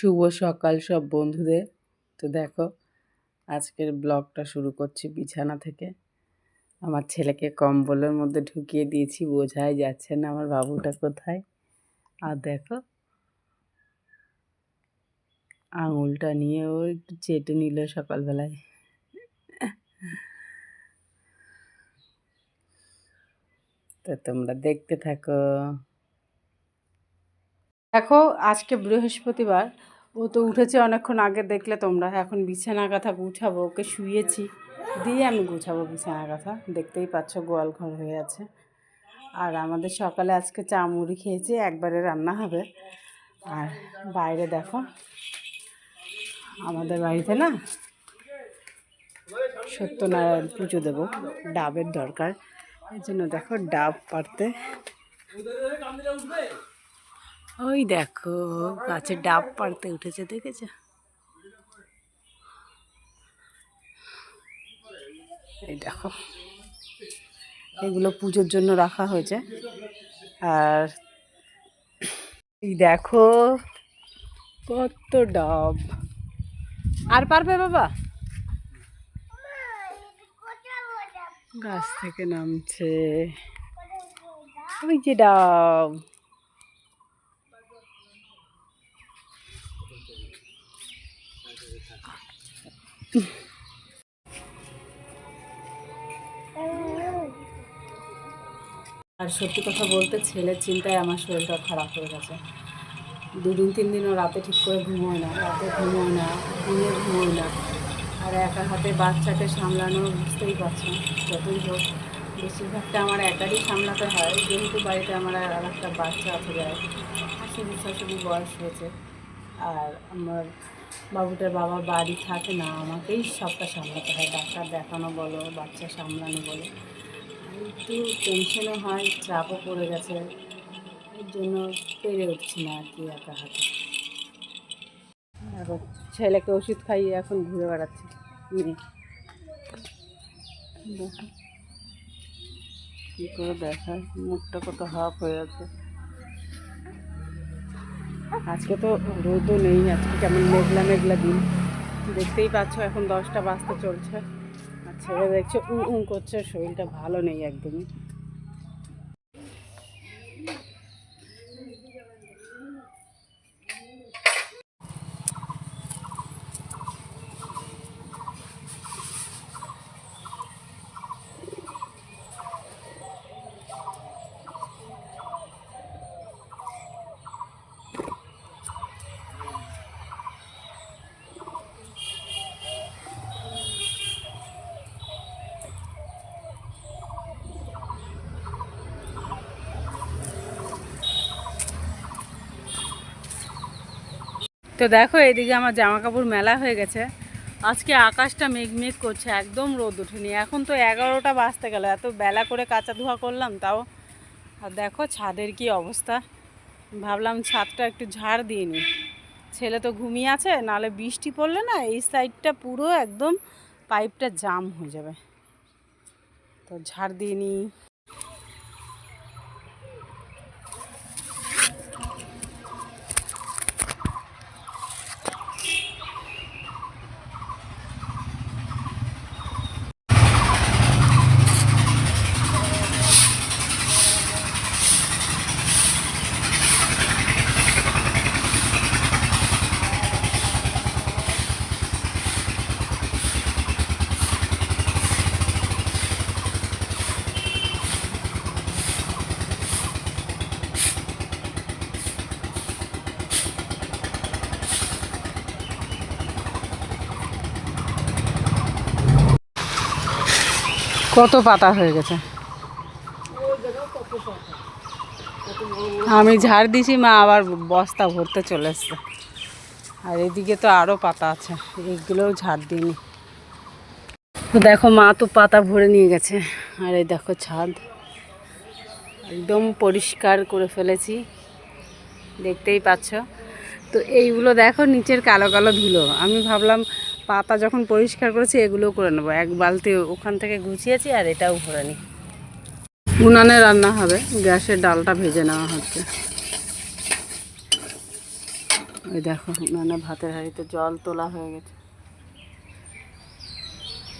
শুভ সকাল সব বন্ধুদের। তো দেখো, আজকের ব্লগটা শুরু করছি বিছানা থেকে। আমার ছেলেকে কম্বলের মধ্যে ঢুকিয়ে দিয়েছি, বোঝাই যাচ্ছে না আমার বাবুটা কোথায়। আর দেখো, আঙুলটা নিয়ে ও একটু চেটে নিল সকালবেলায়। তো তোমরা দেখতে থাকো। দেখো, আজকে বৃহস্পতিবার ও তো উঠেছে অনেকক্ষণ আগে, দেখলে তোমরা। এখন বিছানা কাঁথা গুছাবো, ওকে শুয়েছি। দিয়ে আমি গুছাবো বিছানা কাঁথা দেখতেই পাচ্ছ গোয়াল ঘর হয়ে আছে। আর আমাদের সকালে আজকে চা মুড়ি খেয়েছি, একবারে রান্না হবে। আর বাইরে দেখো, আমাদের বাড়িতে না সত্যনারায়ণ পুজো দেবো, ডাবের দরকার। এই জন্য দেখো ডাব পারতে ওই দেখো, গাছে ডাব পাড়তে উঠেছে, দেখেছ? এই দেখো, এগুলো পুজোর জন্য রাখা হয়েছে। আর এই দেখো, কত ডাব। আর পারবে বাবা? গাছ থেকে নামছে। ওই যে ডাব। আর সত্যি কথা বলতে ছেলের চিন্তায় আমার শরীরটা খারাপ হয়ে গেছে। দুদিন, তিন দিনও রাতে ঠিক করে ঘুমোয় না, রাতে ঘুমোয় না, দিনে ঘুমোয় না। আর একা হাতে বাচ্চাকে সামলানো বুঝতেই পারছেন যতই হোক। বেশিরভাগটা আমার একারই সামলাতে হয়, যেহেতু বাড়িতে আমার আর একটা বাচ্চা আছে যায় শাশুড়ি শাশুড়ি বয়স হয়েছে। আর আমার বাবুটার বাবা বাড়ি থাকে না, আমাকেই সবটা সামলাতে হয়। ডাক্তার দেখানো বলো, বাচ্চা সামলানো বলো। একটু টেনশনও হয়, চাপও পড়ে গেছে। এর জন্য পেরে উঠছি না আর কি একা হাতে। এখন ছেলেকে ওষুধ খাইয়ে এখন ঘুরে বেড়াচ্ছে। কী করে দেখায়? মুখটা কত হাফ হয়ে আছে। আজকে তো রোদও নেই, আজকে কেমন মেঘলা মেঘলা দিন। দেখতেই পাচ্ছ, এখন দশটা বাজতে চলছে। আর ছেলে দেখছে উ উ করছে, শরীরটা ভালো নেই একদমই। তো দেখো এদিকে আমার জামা কাপড় মেলা হয়ে গেছে। আজকে আকাশটা মেঘ মেঘ করছে, একদম রোদ ওঠেনি। এখন তো এগারোটা বাজতে গেল, এত বেলা করে কাঁচা ধোয়া করলাম তাও। আর দেখো ছাদের কি অবস্থা। ভাবলাম ছাদটা একটু ঝাড় দিয়ে নিই ছেলে তো ঘুমিয়ে আছে, নালে বৃষ্টি পড়লে না এই সাইডটা পুরো একদম পাইপটা জাম হয়ে যাবে। তো ঝাড় দিয়ে নিই কত পাতা হয়ে গেছে। আমি ঝাড় দিছি, মা আবার বস্তা ভরতে চলে এসছে। আর এদিকে তো আরও পাতা আছে, এইগুলোও ঝাড় দিইনি। দেখো, মা তো পাতা ভরে নিয়ে গেছে। আর এই দেখো ছাদ। একদম পরিষ্কার করে ফেলেছি। দেখতেই পাচ্ছ। তো এইগুলো দেখো, নিচের কালো কালো ধুলো। আমি ভাবলাম পাতা যখন পরিষ্কার করেছি, এগুলোও করে নেব। এক বালতি ওখান থেকে গুছিয়েছি আর এটাও ভরে নিই। উনানে রান্না হবে, গ্যাসের ডালটা ভেজে নেওয়া হচ্ছে। ওই দেখো, উনানে ভাতের হাঁড়িতে জল তোলা হয়ে গেছে।